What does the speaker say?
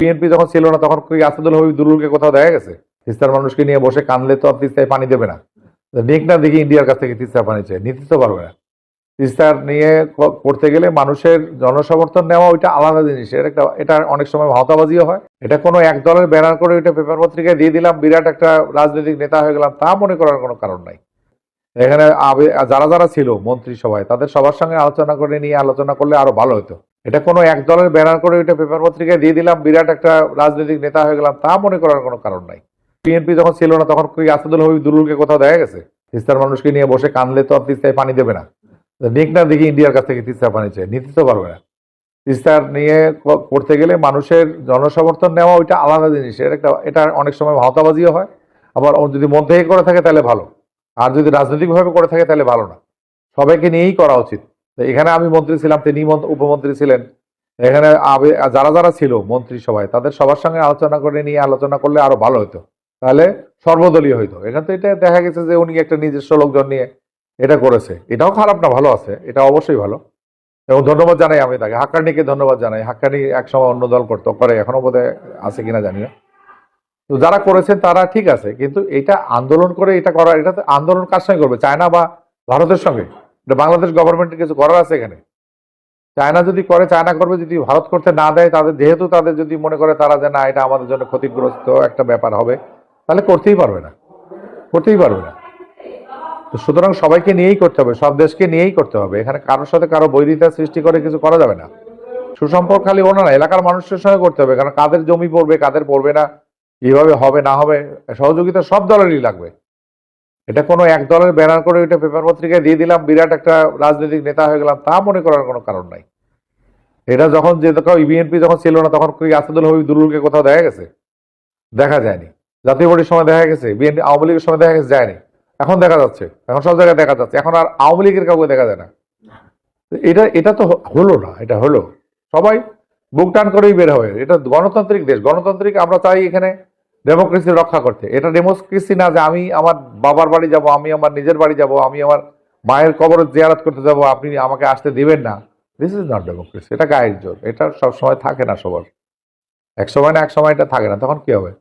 BNP যখন ছিল না, তখন কি আসাদুল হবিব দুলুলকে কোথাও দেখা গেছে? তিস্তার মানুষকে নিয়ে বসে কানলে তো আর তিস্তায় পানি দেবে না। নিক না দেখি ইন্ডিয়ার কাছ থেকে তিস্তা পানি চাই। নিতে তো পারবে না। তিস্তার নিয়ে করতে গেলে মানুষের জনসমর্থন নেওয়া ওইটা আলাদা জিনিস। এটা একটা, এটা অনেক সময় ভাওতাবাজিও হয়। এটা কোনো এক দলের ব্যানার করে ওইটা পেপার পত্রিকায় দিয়ে দিলাম, বিরাট একটা রাজনৈতিক নেতা হয়ে গেলাম, তা মনে করার কোনো কারণ নাই। এখানে যারা যারা ছিল মন্ত্রিসভায়, তাদের সবার সঙ্গে আলোচনা করে নিয়ে আলোচনা করলে আরও ভালো হতো। এটা কোনো এক দলের ব্যানার করে ওইটা পেপার পত্রিকায় দিয়ে দিলাম, বিরাট একটা রাজনৈতিক নেতা হয়ে গেলাম, তা মনে করার কোনো কারণ নাই। বিএনপি যখন ছিল না, তখন কি আসাদুল হবিব দুলুলকে কোথাও দেখা গেছে? তিস্তার মানুষকে নিয়ে বসে কানলে তো আর তিস্তায় পানি দেবে না। নিক না দেখি ইন্ডিয়ার কাছ থেকে তিস্তা পানি চাই, নিতে তো পারবে না। তিস্তার নিয়ে করতে গেলে মানুষের জনসমর্থন নেওয়া ওইটা আলাদা জিনিস এটা একটা এটা অনেক সময় ভাওতাবাজিও হয়। আবার যদি মন থেকে করে থাকে তাহলে ভালো, আর যদি রাজনৈতিকভাবে করে থাকে তাহলে ভালো না। সবাইকে নিয়েই করা উচিত। এখানে আমি মন্ত্রী ছিলাম, তিনি উপমন্ত্রী ছিলেন। এখানে যারা যারা ছিল মন্ত্রিসভায়, তাদের সবার সঙ্গে আলোচনা করে নিয়ে আলোচনা করলে আরও ভালো হতো তাহলে সর্বদলীয় হইতো। এখানে তো এটা দেখা গেছে যে উনি একটা নিজস্ব লোকজন নিয়ে এটা করেছে। এটাও খারাপ না, ভালো আছে। এটা অবশ্যই ভালো। এবং ধন্যবাদ জানাই আমি তাকে। হাক্কানিকে ধন্যবাদ জানাই। হাক্কানি একসময় অন্য দল করতো, করে এখনও বোধহয় আছে কিনা জানি না। তো যারা করেছেন তারা ঠিক আছে, কিন্তু এটা আন্দোলন করে এটা করা, এটা আন্দোলন কার সঙ্গে করবে? চায়না বা ভারতের সঙ্গে? এটা বাংলাদেশ গভর্নমেন্টের কিছু করার আছে এখানে। চায়না যদি করে, চায়না করবে যদি ভারত করতে না দেয়, তাদের যেহেতু তাদের যদি মনে করে তারা যে না, এটা আমাদের জন্য ক্ষতিগ্রস্ত একটা ব্যাপার হবে, তাহলে করতেই পারবে না। করতেই পারবে না। তো সুতরাং সবাইকে নিয়েই করতে হবে, সব দেশকে নিয়েই করতে হবে। এখানে কারোর সাথে কারও বৈরিতা সৃষ্টি করে কিছু করা যাবে না। সুসম্পর্ক খালি ওনা না, এলাকার মানুষের সঙ্গে করতে হবে, কারণ কাদের জমি পড়বে, কাদের পড়বে না কীভাবে হবে, না হবে, সহযোগিতা সব দলেরই লাগবে। এটা কোনো এক দলের ব্যানার করে ওইটা পেপার পত্রিকায় দিয়ে দিলাম, বিরাট একটা রাজনৈতিক নেতা হয়ে গেলাম, তা মনে করার কোনো কারণ নাই। এটা যখন যে বিএনপি যখন ছিল না, তখন কি আসাদুল হবিব দুলুলকে কোথাও দেখা গেছে? দেখা যায়নি। জাতীয় পার্টির সময় দেখা গেছে বিএনপি আওয়ামী লীগের সময় দেখা গেছে, যায়নি। এখন দেখা যাচ্ছে, এখন সব জায়গায় দেখা যাচ্ছে, এখন আর আওয়ামী লীগের কাউকে দেখা যায় না। এটা এটা তো হলো না, এটা হলো। সবাই বুক টান করেই বের হবে এটা গণতান্ত্রিক দেশ, গণতান্ত্রিক আমরা চাই এখানে ডেমোক্রেসি রক্ষা করতে। এটা ডেমোক্রেসি না যে আমি আমার বাবার বাড়ি যাব, আমি আমার নিজের বাড়ি যাব, আমি আমার মায়ের কবর জেয়ারাত করতে যাব, আপনি আমাকে আসতে দিবেন না। দিস ইজ নট ডেমোক্রেসি এটা গায়ের জোর। এটা সবসময় থাকে না সবার। এক সময় না এক সময় এটা থাকে না, তখন কী হবে?